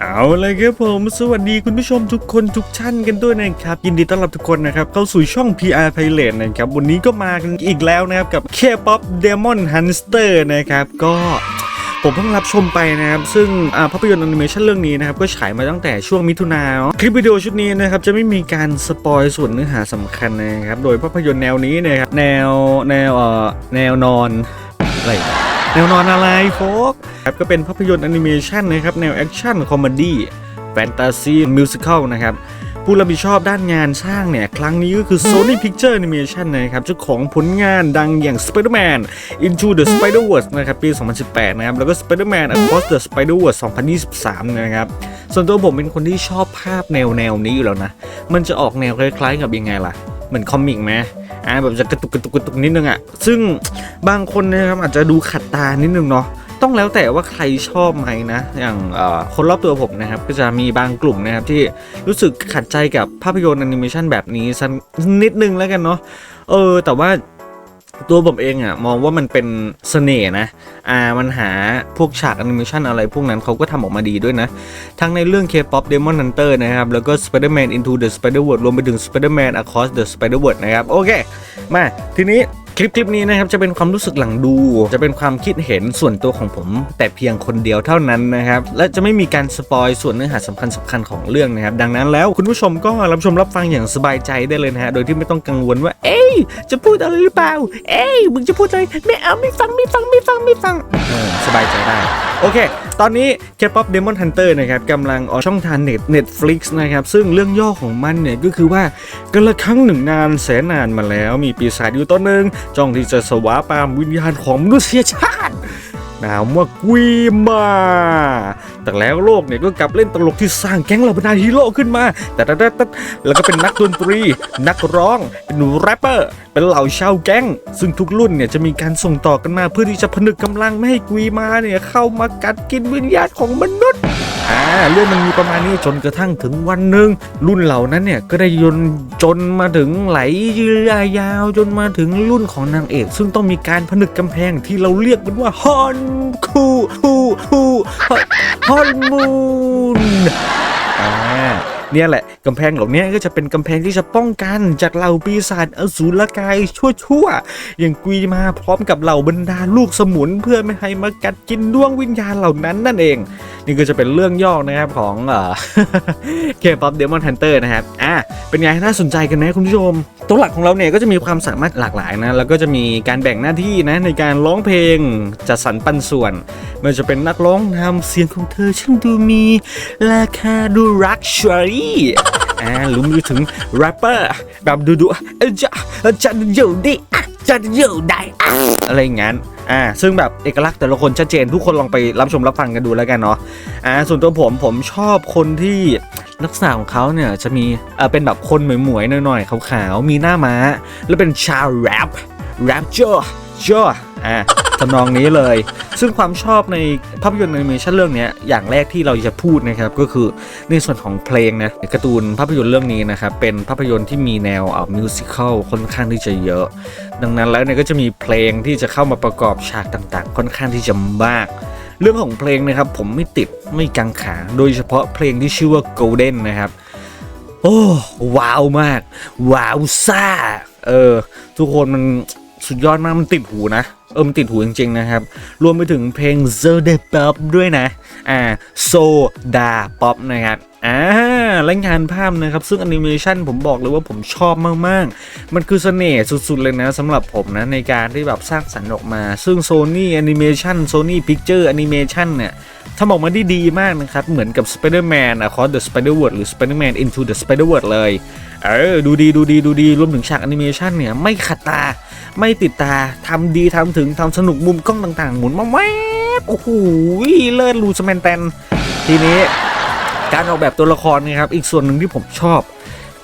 เอาเลยครับผม สวัสดีคุณผู้ชมทุกคนทุกท่านกันด้วยนะครับ ยินดีต้อนรับทุกคนนะครับ เข้าสู่ช่อง PR Pilot นะครับ วันนี้ก็มากันอีกแล้วนะครับ กับ K-pop Demon Hunter นะครับ ก็ผมเพิ่งรับชมไปนะครับ ซึ่งภาพยนตร์แอนิเมชันเรื่องนี้นะครับ ก็ฉายมาตั้งแต่ช่วงมิถุนาเนาะคลิปวิดีโอชุดนี้นะครับ จะไม่มีการสปอยส่วนเนื้อหาสำคัญนะครับ โดยภาพยนตร์แนวนี้นะครับ แนวแนวเอ่อแนวนอนอะไร แนวนอนอะไรโฟกครับก็เป็นภาพยนตร์แอนิเมชันนะครับแนวแอคชั่นคอมเมดี้แฟนตาซีมิวสิควลนะครับผู้รับผิดชอบด้านงานสร้างเนี่ย ครั้งนี้ก็คือ Sony Picture Animation นะครับเจ้าของผลงานดังอย่าง Spider-Man Into the Spider-Verse นะครับ ปี 2018 นะครับ แล้วก็ Spider-Man Across the Spider-Verse 2023 นะครับ ส่วนตัวผมเป็นคนที่ชอบภาพแนวแนวนี้อยู่แล้วนะ มันจะออกแนวคล้ายๆกับยังไงล่ะ เหมือนคอมิกไหม อ่าแบบจะกระตุกกระตุกกระตุกนิดนึงอะซึ่งบางคนนะครับอาจจะดูขัดตานิดนึงเนาะต้องแล้วแต่ว่าใครชอบไหมนะ อย่างคนรอบตัวผมนะครับ ก็จะมีบางกลุ่มนะครับที่รู้สึกขัดใจกับภาพยนตร์แอนิเมชันแบบนี้สักนิดนึงแล้วกันเนาะเออแต่ว่า ตัวผมเองอะมองว่ามันเป็นเสน่ห์นะอ่ามันหาพวกฉากแอนิเมชันอะไรพวกนั้นเขาก็ทำออกมาดีด้วยนะ ทั้งในเรื่อง K-pop Demon Hunter นะครับ แล้วก็ Spider-Man Into the Spider-Verse รวมไปถึง Spider-Man Across the Spider-Verse นะครับ โอเค มาทีนี้ คลิปคลิปนี้นะครับจะเป็นความรู้สึกหลังดู จะเป็นความคิดเห็นส่วนตัวของผม แต่เพียงคนเดียวเท่านั้นนะครับและจะไม่มีการสปอยส่วนเนื้อหาสำคัญสคัญของเรื่องนะครับดังนั้นแล้วคุณผู้ชมก็รับชมรับฟังอย่างสบายใจได้เลยนะฮะโดยที่ไม่ต้องกังวลว่า เอ้ยจะพูดอะไรหรือเปล่า เอ้ยมึงจะพูดอะไรไม่เอาไม่ฟังไม่ฟังไม่ฟังไม่ฟังสบายใจได้โอเคตอนนี้ K-pop Demon Hunter นะครับกำลังออกช่องทางเน็ต Netflix นะครับ ซึ่งเรื่องย่อของมันเนี่ยก็คือว่ากันละครั้งหนึ่งนานแสนนานมาแล้ว มีปีศาจอยู่ตนหนึ่งจ้องที่จะสวาปามวิญญาณของมนุษยชาติ นามว่ากุยมา แต่แล้วโลกเนี่ยก็กลับเล่นตลกที่สร้างแก๊งเหล่าบรรดาฮีโร่ขึ้นมาแต่แต่แต่แล้วก็เป็นนักดนตรี นักร้อง เป็นแรปเปอร์ เป็นเหล่าชาวแก๊ง ซึ่งทุกรุ่นเนี่ยจะมีการส่งต่อกันมาเพื่อที่จะผนึกกำลังไม่ให้กุยมาเนี่ยเข้ามากัดกินวิญญาณของมนุษย์อ่าเรื่องมันมีประมาณนี้จนกระทั่งถึงวันหนึ่งรุ่นเหล่านั้นเนี่ยก็ได้ยนจนมาถึงไหลยืดยาวจนมาถึงรุ่นของนางเอก ซึ่งต้องมีการผนึกกำแพงที่เราเรียกมันว่าฮอนคูคูคูฮอลมูนอ่า เนี่ยแหละกำแพงเหล่านี้ก็จะเป็นกำแพงที่จะป้องกันจากเหล่าปีศาจอสูรกายชั่วๆอย่างกุยมาพร้อมกับเหล่าบรรดาลูกสมุนเพื่อไม่ให้มากัดกินดวงวิญญาณเหล่านั้นนั่นเอง นี่ก็จะเป็นเรื่องย่อนะครับของเอ่อ K-pop Demon Hunter นะครับอะเป็นไงน่าสนใจกันไหมคุณผู้ชม ตัวหลักของเราเนี่ยก็จะมีความสามารถหลากหลายนะแล้วก็จะมีการแบ่งหน้าที่นะในการร้องเพลงจัดสรรปันส่วนไม่ว่าจะเป็นนักร้องนำเสียงของเธอช่างดูมีราคาดูรักชวรีอ่ารวมไปถึงแรปเปอร์แบบดูดูเอ้ยจะจะอยู่ดิจะอยู่ได้อะอะไรอย่างงั้นอ่าซึ่งแบบเอกลักษณ์แต่ละคนชัดเจนทุกคนลองไปรับชมรับฟังกันดูแล้วกันเนาะอ่าส่วนตัวผมผมชอบคนที่ลักษณะของเขาเนี่ยจะมีเอ่อเป็นแบบคนหมวยๆหน่อยๆขาวๆมีหน้าม้า แล้วเป็นชาวแรปแรปเจอร์เจอร์อ่าทำนองนี้เลย ซึ่งความชอบในภาพยนตร์แอนิเมชันเรื่องนี้อย่างแรกที่เราจะพูดนะครับก็คือในส่วนของเพลงนะการ์ตูนภาพยนตร์เรื่องนี้นะครับเป็นภาพยนตร์ที่มีแนวเอ่อมิวสิควลค่อนข้างที่จะเยอะ ดังนั้นแล้วเนี่ยก็จะมีเพลงที่จะเข้ามาประกอบฉากต่างๆ ค่อนข้างที่จะมากเรื่องของเพลงนะครับผมไม่ติดไม่กังขา โดยเฉพาะเพลงที่ชื่อว่า Golden นะครับ โอ้ว้าวมาก ว้าวซ่า เออ ทุกคนมัน สุดยอดมากมันติดหูนะ เออมันติดหูจริง ๆ นะครับ รวมไปถึงเพลง z e d e Pop ด้วยนะ อ่า So Da Pop นะครับอ่าและงานภาพนะครับ ซึ่งแอนิเมชันผมบอกเลยว่าผมชอบมาก ๆ มันคือเสน่ห์สุด ๆ เลยนะสำหรับผมนะ ในการที่แบบสร้างสรรค์ออกมา ซึ่ง Sony Animation Sony Picture Animation เนี่ยทำออกมาได้ดีมากนะครับ เหมือนกับ Spider-Man Across the Spider-Verse หรือ Spider-Man Into the Spider-Verse เลย เออ ดูดีดูดีดูดีรวมถึงฉากแอนิเมชันเนี่ย ไม่ขัดตา ไม่ติดตาทำดีทำถึงทำสนุกมุมกล้องต่างๆ หมุนมาแวบโอ้โหเลิศรูสแมนแตนทีนี้การออกแบบตัวละครนะครับ อีกส่วนหนึ่งที่ผมชอบ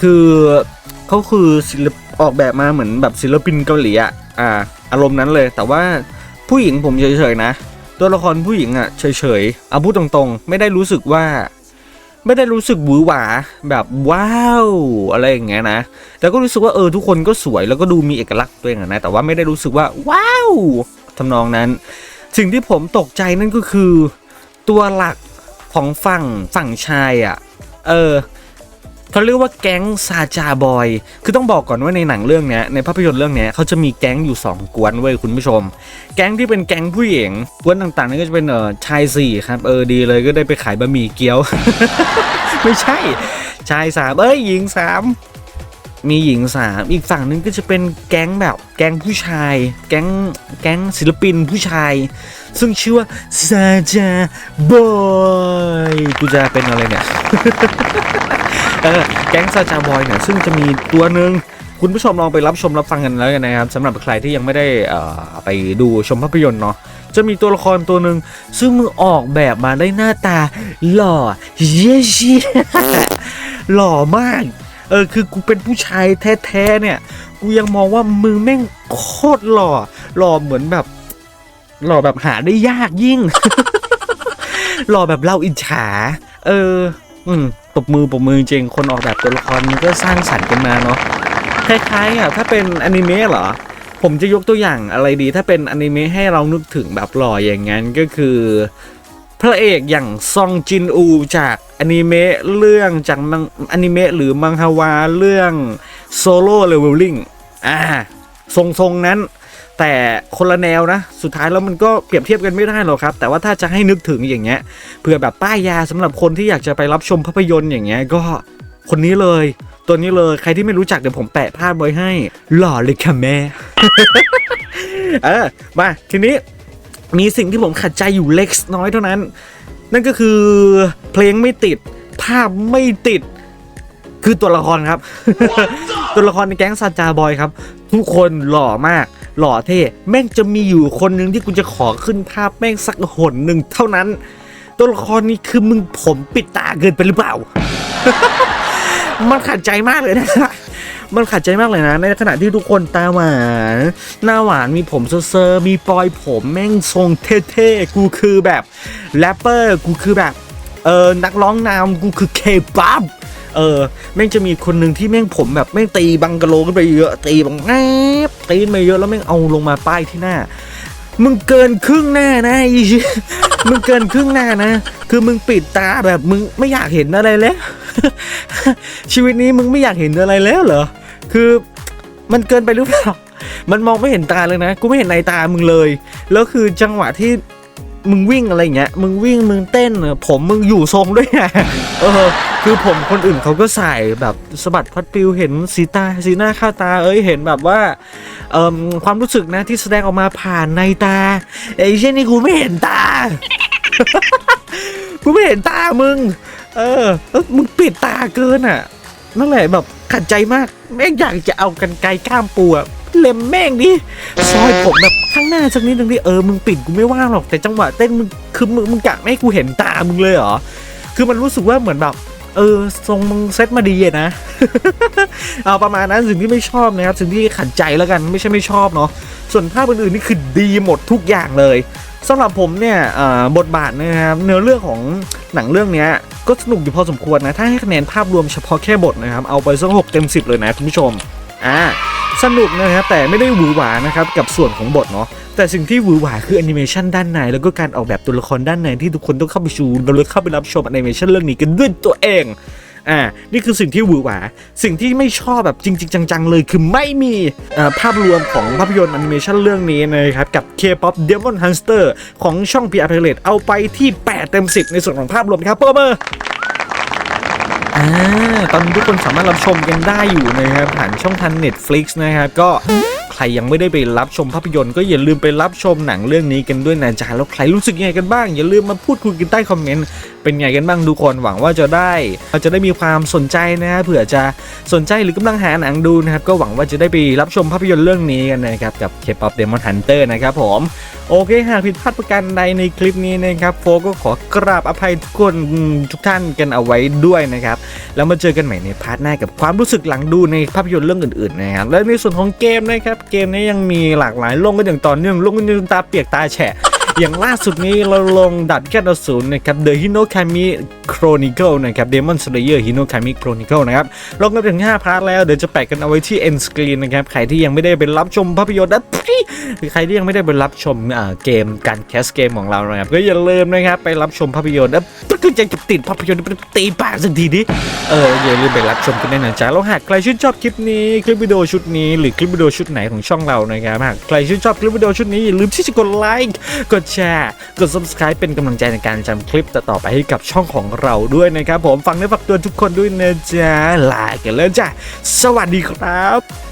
คือเขาคือศิลปออกแบบมาเหมือนแบบศิลปินเกาหลีอะอ่าอารมณ์นั้นเลย แต่ว่าผู้หญิงผมเฉยๆนะ ตัวละครผู้หญิงอะเฉยๆเอาพูดตรงๆ ไม่ได้รู้สึกว่า ไม่ได้รู้สึกหวือหวาแบบว้าวอะไรอย่างเงี้ยนะแต่ก็รู้สึกว่าเออทุกคนก็สวยแล้วก็ดูมีเอกลักษณ์ตัวเองนะแต่ว่าไม่ได้รู้สึกว่าว้าวทำนองนั้น สิ่งที่ผมตกใจนั่นก็คือ ตัวหลักของฝั่งฝั่งชายอะเออ เขาเรียกว่าแก๊งซาจาบอย คือต้องบอกก่อนว่าในหนังเรื่องนี้ในภาพยนตร์เรื่องนี้เขาจะมีแก๊งอยู่ 2 กวนเว้ยคุณผู้ชม แก๊งที่เป็นแก๊งผู้หญิง กวนต่างๆนี่ก็จะเป็นเออชายสี่ครับเออดีเลยก็ได้ไปขายบะหมี่เกี๊ยว ไม่ใช่ ชายสามเอ้ยหญิงสามมีหญิงสามอีกฝั่งหนึงก็จะเป็นแก๊งแบบแก๊งผู้ชาย แก๊งแก๊งศิลปินผู้ชาย ซึ่งชื่อว่าซาจาบอยกูจะเป็นอะไรเนี่ย เออแก๊งซาจาบอยเนี่ยซึ่งจะมีตัวหนึ่งคุณผู้ชมลองไปรับชมรับฟังกันแล้วกันนะครับสำหรับใครที่ยังไม่ได้อ่อไปดูชมภาพยนตร์เนาะจะมีตัวละครตัวหนึ่งซึ่งมึงออกแบบมาได้หน้าตา หล่อเยี่ยเชี่ยหล่อมากเออคือกูเป็นผู้ชายแท้ๆเนี่ย กูยังมองว่ามึงแม่งโคตรหล่อ หล่อเหมือนแบบ หล่อแบบหาได้ยากยิ่ง หล่อแบบเราอิจฉา เออ อืมปบมือปบมือจริงคนออกแบบตัวละครมันก็สร้างสรรค์กันมาเนาะคล้ายๆอะถ้าเป็นอนิเมะเหรอ ผมจะยกตัวอย่างอะไรดี ถ้าเป็นอนิเมะให้เรานึกถึงแบบหล่ออย่างนั้นก็คือ พระเอกอย่างซองจินอูจากอนิเมะเรื่องจากมังอนิเมะหรือมังฮวาเรื่องโซโล่เลเวลลิ่งอ่าทรงๆนั้น แต่คนละแนวนะ สุดท้ายแล้วมันก็เปรียบเทียบกันไม่ได้หรอกครับ แต่ว่าถ้าจะให้นึกถึงอย่างเงี้ยเพื่อแบบป้ายยาสำหรับคนที่อยากจะไปรับชมภาพยนตร์อย่างเงี้ยก็คนนี้เลย ตัวนี้เลยใครที่ไม่รู้จักเดี๋ยวผมแปะภาพไว้ให้ หล่อเลยค่ะแม่เออมาทีนี้มีสิ่งที่ผมขัดใจอยู่เล็กน้อยเท่านั้น นั่นก็คือเพลงไม่ติด ภาพไม่ติด คือตัวละครครับ ตัวละครในแก๊งซาจาบอยครับ ทุกคนหล่อมาก หล่อเท่แม่งจะมีอยู่คนหนึ่งที่กูจะขอขึ้นภาพแม่งสักหนหนึ่งเท่านั้น ตัวละครนี้คือมึงผมปิดตาเกินไปหรือเปล่า มันขัดใจมากเลยนะมันขัดใจมากเลยนะ ในขณะที่ทุกคนตาหวาน หน้าหวานมีผมเซอร์มีปลอยผมแม่งทรงเท่ๆ กูคือแบบแรปเปอร์กูคือแบบเออนักร้องนำกูคือเคป๊อปเออแม่งจะมีคนหนึ่งที่แม่งผมแบบแม่งตีบังกะโลขึ้นไปเยอะตีบังแง ตีนมาเยอะแล้วแม่งเอาลงมาป้ายที่หน้า มึงเกินครึ่งหน้านะไอีมึงเกินครึ่งหน้านะ คือมึงปิดตาแบบมึงไม่อยากเห็นอะไรแล้ว ชีวิตนี้มึงไม่อยากเห็นอะไรแล้วเหรอ คือมันเกินไปหรือเปล่า มันมองไม่เห็นตาเลยนะ กูไม่เห็นในตามึงเลย แล้วคือจังหวะที่ มึงวิ่งอะไรเงี้ย มึงวิ่งมึงเต้นเออผมมึงอยู่ทรงด้วยไงเออ คือผมคนอื่นเขาก็ใส่แบบสะบัดพัดปิวเห็นสีตาสีหน้าค่าตา เอ้ยเห็นแบบว่าเอ่มความรู้สึกนะที่แสดงออกมาผ่านในตาไอ้เช่นนี่กูไม่เห็นตากูไม่เห็นตามึง เออแล้วมึงปิดตาเกินอะ นั่นแหละแบบขัดใจมากแม่งอยากจะเอากันไกลก้ามปูอะ เล็มแม่งดิซอยผมแบบข้างหน้าสักนิดนึงดิเออมึงปิดกูไม่ว่าหรอกแต่จังหวะเต้นมึงคือมึงมึงกะไม่ให้กูเห็นตามึงเลยเหรอคือมันรู้สึกว่าเหมือนแบบเออทรงมึงเซตมาดีนะเอาประมาณนั้นสิ่งที่ไม่ชอบนะครับสิ่งที่ขัดใจแล้วกันไม่ใช่ไม่ชอบเนาะส่วนภาพอื่นๆนี่คือดีหมดทุกอย่างเลยสำหรับผมเนี่ยบทบาทนะครับเนื้อเรื่องของหนังเรื่องเนี้ยก็สนุกอยู่พอสมควรนะ ถ้าให้คะแนนภาพรวมเฉพาะแค่บทนะครับ เอาไปสักหกเต็มสิบเลยนะคุณผู้ชม อ่าสนุกนะครับแต่ไม่ได้หวือหวานะครับกับส่วนของบทเนาะแต่สิ่งที่หวือหวาคือแอนิเมชันด้านในแล้วก็การออกแบบตัวละครด้านในที่ทุกคนต้องเข้าไปชูเราเลยเข้าไปรับชมแอนิเมชันเรื่องนี้กันด้วยตัวเองอ่านี่คือสิ่งที่หวือหวา สิ่งที่ไม่ชอบแบบจริง ๆ จัง ๆ เลยคือไม่มีภาพรวมของภาพยนตร์แอนิเมชันเรื่องนี้นะครับ กับ K-pop Demon Hunter ของช่อง PR Pilot เอาไปที่ 8 เต็ม 10 ในส่วนของภาพรวมครับเพิ่มเมอร์ อ่าตอนนี้ทุกคนสามารถรับชมกันได้อยู่นะครับผ่านช่องทาง Netflix นะครับก็ใครยังไม่ได้ไปรับชมภาพยนตร์ก็อย่าลืมไปรับชมหนังเรื่องนี้กันด้วยนะจ๊ะแล้วใครรู้สึกยังไงกันบ้าง อย่าลืมมาพูดคุยกันใต้คอมเมนต์ เป็นไงกันบ้างทุกคนหวังว่าจะได้เราจะได้มีความสนใจนะฮะเผื่อจะสนใจหรือกำลังหาหนังดูนะครับก็หวังว่าจะได้ไปรับชมภาพยนตร์เรื่องนี้กันนะครับกับ K-pop Demon Hunter นะครับผมโอเคหากผิดพลาดประการใดในคลิปนี้นะครับโฟก็ขอกราบอภัยทุกคนทุกท่านกันเอาไว้ด้วยนะครับแล้วมาเจอกันใหม่ในพาร์ทหน้ากับความรู้สึกหลังดูในภาพยนตร์เรื่องอื่นๆนะครับและในส่วนของเกมนะครับเกมนี้ยังมีหลากหลายลงกันอย่างต่อเนื่องลงกันจนตาเปียกตาแฉะ อย่างล่าสุดนี้เราลงดัดแก้อสูรนะครับ The Hinokami Chronicle นะครับ Demon Slayer Hinokami Chronicle นะครับ ลงกันถึง 5 พาร์ทแล้ว เดี๋ยวจะแปะกันเอาไว้ที่ end screen นะครับ ใครที่ยังไม่ได้ไปรับชมภาพยนตร์นะใครที่ยังไม่ได้ไปรับชมเกมการแคสเกมของเรานะครับก็อย่าลืมนะครับ ไปรับชมภาพยนตร์นะก็จะติดภาพยนตร์ตีปากสักทีดิเอออย่าลืมไปรับชมกันได้นะจ๊ะแล้วหากใครชื่นชอบคลิปนี้คลิปวิดีโอชุดนี้หรือคลิปวิดีโอชุดไหนของช่องเรานะครับหากใครชื่นชอบคลิปวิดีโอชุดนี้อย่าลืมที่จะกดไลค์กดแชร์ กด subscribe เป็นกำลังใจในการจำคลิปต่อๆไปให้กับช่องของเราด้วยนะครับผมฟังเนื้อฝักตัวทุกคนด้วยนะจ๊ะลากันแล้วจ้ะสวัสดีครับ